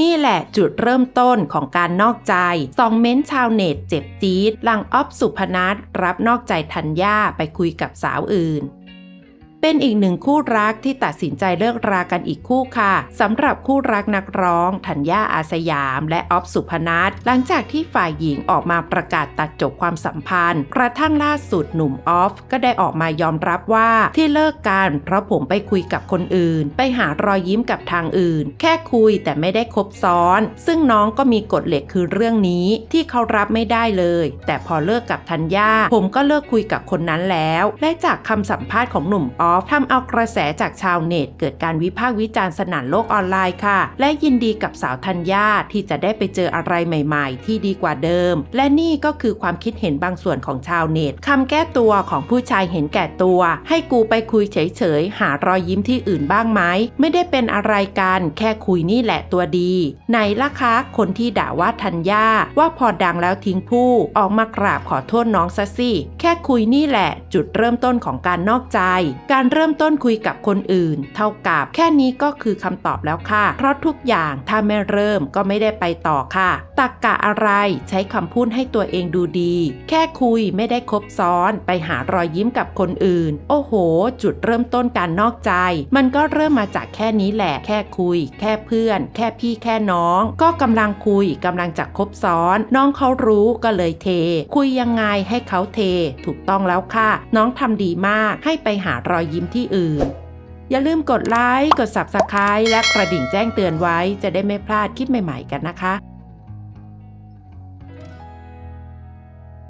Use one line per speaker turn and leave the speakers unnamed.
นี่แหละจุดเริ่มต้นของการนอกใจสองเม้นชาวเน็ตเจ็บจี๊ดหลังออฟสุพนัทรับนอกใจธัญญาไปคุยกับสาวอื่น เป็นอีกหนึ่งคู่รักที่ตัดสินใจเลิกรากันอีกคู่ค่ะสำหรับคู่รักนักร้อง ธัญญาอาสยาม และออฟสุพนัทหลังจากที่ฝ่ายหญิงออกมาประกาศตัดจบความสัมพันธ์ กระทั่งล่าสุดหนุ่มออฟก็ได้ออกมายอมรับว่าที่เลิกกันเพราะผมไปคุยกับคนอื่น ไปหารอยยิ้มกับทางอื่น แค่คุยแต่ไม่ได้คบซ้อน ซึ่งน้องก็มีกฎเหล็กคือเรื่องนี้ที่เขารับไม่ได้เลย แต่พอเลิกกับธัญญาผมก็เลิกคุยกับคนนั้นแล้ว และจากคำสัมภาษณ์ของหนุ่มออฟทำเอากระแสจากชาวเน็ต เกิดการวิพากษ์วิจารณ์สนั่นโลกออนไลน์ค่ะ และยินดีกับสาวธัญญาที่จะได้ไปเจออะไรใหม่ๆ ที่ดีกว่าเดิม และนี่ก็คือความคิดเห็นบางส่วนของชาวเน็ตคำแก้ตัวของผู้ชายเห็นแก่ตัว ให้กูไปคุยเฉยๆ หารอยยิ้มที่อื่นบ้างไหมไม่ได้เป็นอะไรกันแค่คุยนี่แหละตัวดีไหนล่ะคะคนที่ด่าว่าธัญญาว่าพอดังแล้วทิ้งผู้ออกมากราบขอโทษน้องซะสิแค่คุยนี่แหละ จุดเริ่มต้นของการนอกใจ การการเริ่มต้นคุยกับคนอื่น เท่ากับแค่นี้ก็คือคำตอบแล้วค่ะ เพราะทุกอย่างถ้าไม่เริ่มก็ไม่ได้ไปต่อค่ะตักกะอะไรใช้คำพูดให้ตัวเองดูดี แค่คุยไม่ได้คบซ้อนไปหารอยยิ้มกับคนอื่น โอ้โห จุดเริ่มต้นการนอกใจ มันก็เริ่มมาจากแค่นี้แหละ แค่คุย แค่เพื่อน แค่พี่แค่น้อง ก็กำลังคุยกำลังจะคบซ้อน น้องเขารู้ก็เลยเท คุยยังไงให้เขาเท ถูกต้องแล้วค่ะ น้องทำดีมากให้ไปหารอยยิ้มที่อื่น อย่าลืมกดไลค์ กด Subscribe และกระดิ่งแจ้งเตือนไว้ จะได้ไม่พลาดคลิปใหม่ ๆ กันนะคะ